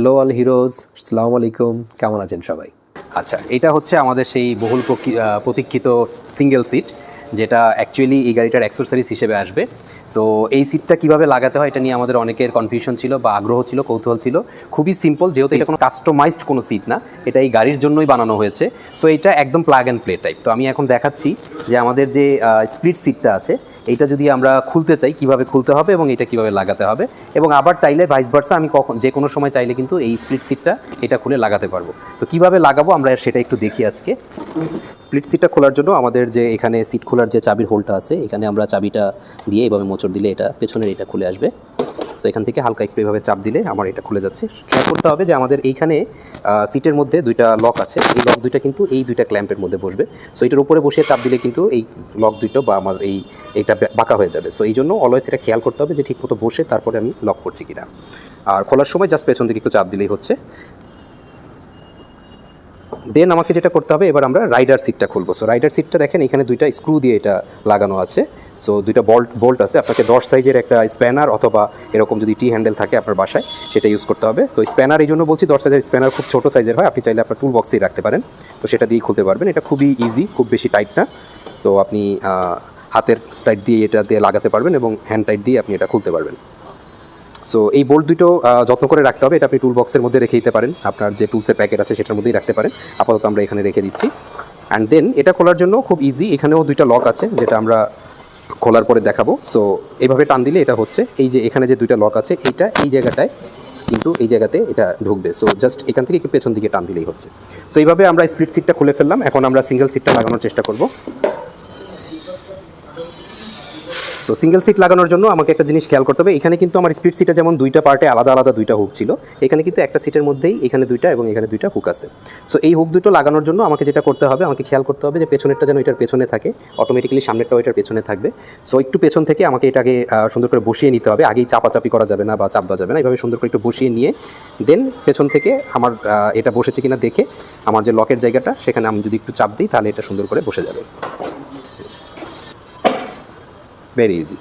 Hello all heroes সালাম আলাইকুম কেমন আছেন সবাই? আচ্ছা এটা হচ্ছে আমাদের সেই বহুল প্রতীক্ষিত সিঙ্গেল সিট যেটা অ্যাকচুয়ালি এই গাড়িটার অ্যাক্সেসরিজ হিসেবে আসবে। তো এই সিটটা কীভাবে লাগাতে হয় এটা নিয়ে আমাদের অনেকের কনফিউশন ছিল বা আগ্রহ ছিল, কৌতূহল ছিল। খুবই সিম্পল যেহেতু এটা কোনো কাস্টমাইজড কোনো সিট না, এটা এই গাড়ির জন্যই বানানো হয়েছে। সো এটা একদম প্লাগ অ্যান্ড প্লে টাইপ তো আমি এখন দেখাচ্ছি যে আমাদের যে স্প্লিট সিটটা আছে এইটা যদি আমরা খুলতে চাই, কীভাবে খুলতে হবে এবং এটা কীভাবে লাগাতে হবে? এবং আবার চাইলে ভাইস ভার্সা আমি কখন, যে কোনো সময় চাইলে কিন্তু এই স্প্লিট সিটটা এটা খুলে লাগাতে পারব। তো কীভাবে লাগাবো আমরা সেটা একটু দেখি আজকে। স্প্লিট সিটটা খোলার জন্য আমাদের যে এখানে সিট খোলার যে চাবির হোলটা আছে, এখানে আমরা চাবিটা দিয়ে এভাবে মোচড় দিলে এটা, পেছনের এটা খুলে আসবে। সো এখান থেকে হালকা একটু এভাবে চাপ দিলে আমার এটা খুলে যাচ্ছে। খেয়াল করতে হবে যে আমাদের এইখানে সিটের মধ্যে দুইটা লক আছে। এই লক দুইটা কিন্তু এই দুইটা ক্ল্যাম্পের মধ্যে বসবে। সো এটার উপরে বসিয়ে চাপ দিলে কিন্তু এই লক দুইটা বা আমার এই এটা বাঁকা হয়ে যাবে। সো এই জন্য অলওয়েজ এটা খেয়াল করতে হবে যে ঠিকমতো বসে তারপরে আমি লক করছি কিনা। আর খোলার সময় জাস্ট পেছন দিকে একটু চাপ দিলেই হচ্ছে। দেন আমাকে যেটা করতে হবে, এবার আমরা রাইডার সিটটা খুলবো। সো রাইডার সিটটা দেখেন, এখানে দুইটা স্ক্রু দিয়ে এটা লাগানো আছে। সো দুইটা বল্ট বোল্ট আছে। আপনাকে দশ সাইজের একটা স্প্যানার অথবা এরকম যদি টি হ্যান্ডেল থাকে আপনার বাসায়, সেটা ইউজ করতে হবে। তো স্প্যানার এই জন্য বলছি, দশ সাইজের স্প্যানার খুব ছোটো সাইজের হয়। আপনি চাইলে আপনার টুল বক্সেই রাখতে পারেন। তো সেটা দিয়ে খুলতে পারবেন। এটা খুবই ইজি খুব বেশি টাইট না। সো আপনি হাতের টাইট দিয়ে এটা দিয়ে লাগাতে পারবেন এবং হ্যান্ড টাইট দিয়ে আপনি এটা খুলতে পারবেন। সো এই বোল্ট দুটো যত্ন করে রাখতে হবে। এটা আপনি টুল বক্সের মধ্যে রেখে দিতে পারেন। আপনার যে টুলসের প্যাকেট আছে, সেটার মধ্যেই রাখতে পারেন। আপাতত আমরা এখানে রেখে দিচ্ছি। অ্যান্ড দেন এটা খোলার জন্য খুব ইজি এখানেও দুইটা লক আছে, যেটা আমরা খোলার পরে দেখাবো। সো এইভাবে টান দিলে এটা হচ্ছে। এই যে এখানে যে দুইটা লক আছে এইটা এই জায়গাটায়, কিন্তু এই জায়গাতে এটা ঢুকবে। সো জাস্ট এখান থেকে একটু পেছন দিকে টান দিলেই হচ্ছে। সো এইভাবে আমরা স্প্লিট সিটটা খুলে ফেললাম। এখন আমরা সিঙ্গেল সিটটা লাগানোর চেষ্টা করব। সো সিঙ্গেল সিট লাগানোর জন্য আমাকে একটা জিনিস খেয়াল করতে হবে। এখানে কিন্তু আমার স্পিড সিটে যেমন দুইটা পার্টে আলাদা আলাদা দুইটা হুক ছিল, এখানে কিন্তু একটা সিটের মধ্যেই এখানে দুইটা এবং এখানে দুইটা হুক আছে। সো এই হুক দুটো লাগানোর জন্য আমাকে যেটা করতে হবে, আমাকে খেয়াল করতে হবে যে পেছনেরটা যেন এটার পেছনে থাকে। অটোমেটিক্যালি সামনেরটাও এটার পেছনে থাকবে। সো একটু পেছন থেকে আমাকে এটাকে সুন্দর করে বসিয়ে নিতে হবে। আগেই চাপাচাপি করা যাবে না বা চাপ দেওয়া যাবে না। এইভাবে সুন্দর করে একটু বসিয়ে নিয়ে দেন পেছন থেকে আমার এটা বসেছে কিনা দেখে, আমার যে লকের জায়গাটা, সেখানে আমি যদি একটু চাপ দিই, তাহলে এটা সুন্দর করে বসে যাবে। ভেরি ইজি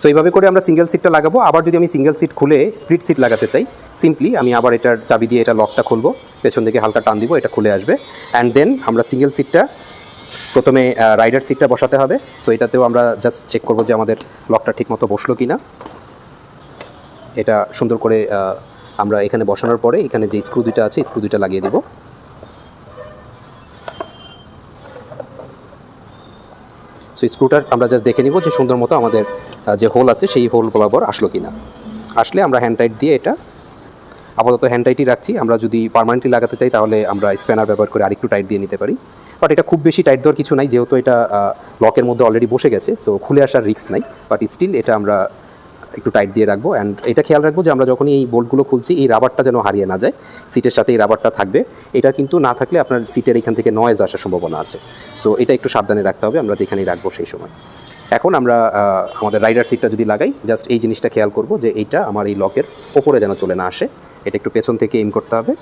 সো এইভাবে করে আমরা সিঙ্গেল সিটটা লাগাবো। আবার যদি আমি সিঙ্গেল সিট খুলে স্প্লিট সিট লাগাতে চাই সিম্পলি আমি আবার এটার চাবি দিয়ে এটা লকটা খুলবো। পেছন দিকে হালকা টান দিব, এটা খুলে আসবে। অ্যান্ড দেন আমরা সিঙ্গেল সিটটা প্রথমে রাইডার সিটটা বসাতে হবে। সো এটাতেও আমরা জাস্ট চেক করব যে আমাদের লকটা ঠিকমতো বসল কি না এটা সুন্দর করে আমরা এখানে বসানোর পরে এখানে যে স্ক্রু দুইটা আছে স্ক্রু দুইটা লাগিয়ে দিব। সো স্ক্রুটার আমরা জাস্ট দেখে নিব যে সুন্দর মতো আমাদের যে হোল আছে, সেই হোল বরাবর আসলো কি না আসলে আমরা হ্যান্ড টাইট দিয়ে এটা, আপাতত হ্যান্ড টাইটই রাখছি। আমরা যদি পারমানেন্টলি লাগাতে চাই, তাহলে আমরা স্প্যানার ব্যবহার করে আরেকটু টাইট দিয়ে নিতে পারি। বাট এটা খুব বেশি টাইট দেওয়ার কিছু নাই, যেহেতু এটা লকের মধ্যে অলরেডি বসে গেছে সো খুলে আসার রিস্ক নাই। বাট স্টিল এটা আমরা একটু টাইট দিয়ে রাখব অ্যান্ড এটা খেয়াল রাখব যে আমরা যখনই এই বোল্টগুলো খুলছি, এই রাবারটা যেন হারিয়ে না যায় সিটের সাথে এই রাবারটা থাকবে। এটা কিন্তু না থাকলে আপনার সিটের এখান থেকে নয়েজ আসার সম্ভাবনা আছে। সো এটা একটু সাবধানে রাখতে হবে, আমরা যেখানেই রাখব সেই সময়। এখন আমরা আমাদের রাইডার সিটটা যদি লাগাই জাস্ট এই জিনিসটা খেয়াল করব যে এইটা আমার এই লকের ওপরে যেন চলে না আসে। এটা একটু পেছন থেকে এম করতে হবে।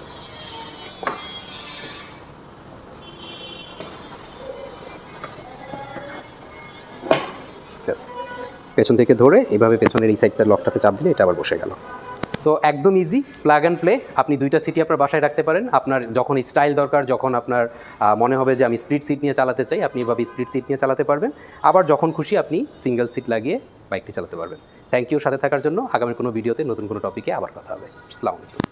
ব্যাস। পেছন থেকে ধরে এভাবে পেছনের এই সাইডটা লকটাতে চাপ দিলে এটা আবার বসে গেল। সো একদম ইজি প্লাগ অ্যান্ড প্লে আপনি দুইটা সিটি আপনার বাসায় রাখতে পারেন। আপনার যখন স্টাইল দরকার, যখন আপনার মনে হবে যে আমি স্প্লিট সিট নিয়ে চালাতে চাই, আপনি এভাবে স্প্লিট সিট নিয়ে চালাতে পারবেন। আবার যখন খুশি আপনি সিঙ্গেল সিট লাগিয়ে বাইকটি চালাতে পারবেন। থ্যাংক ইউ সাথে থাকার জন্য। আগামী কোনো ভিডিওতে নতুন কোনো টপিকে আবার কথা হবে। আসসালামু আলাইকুম।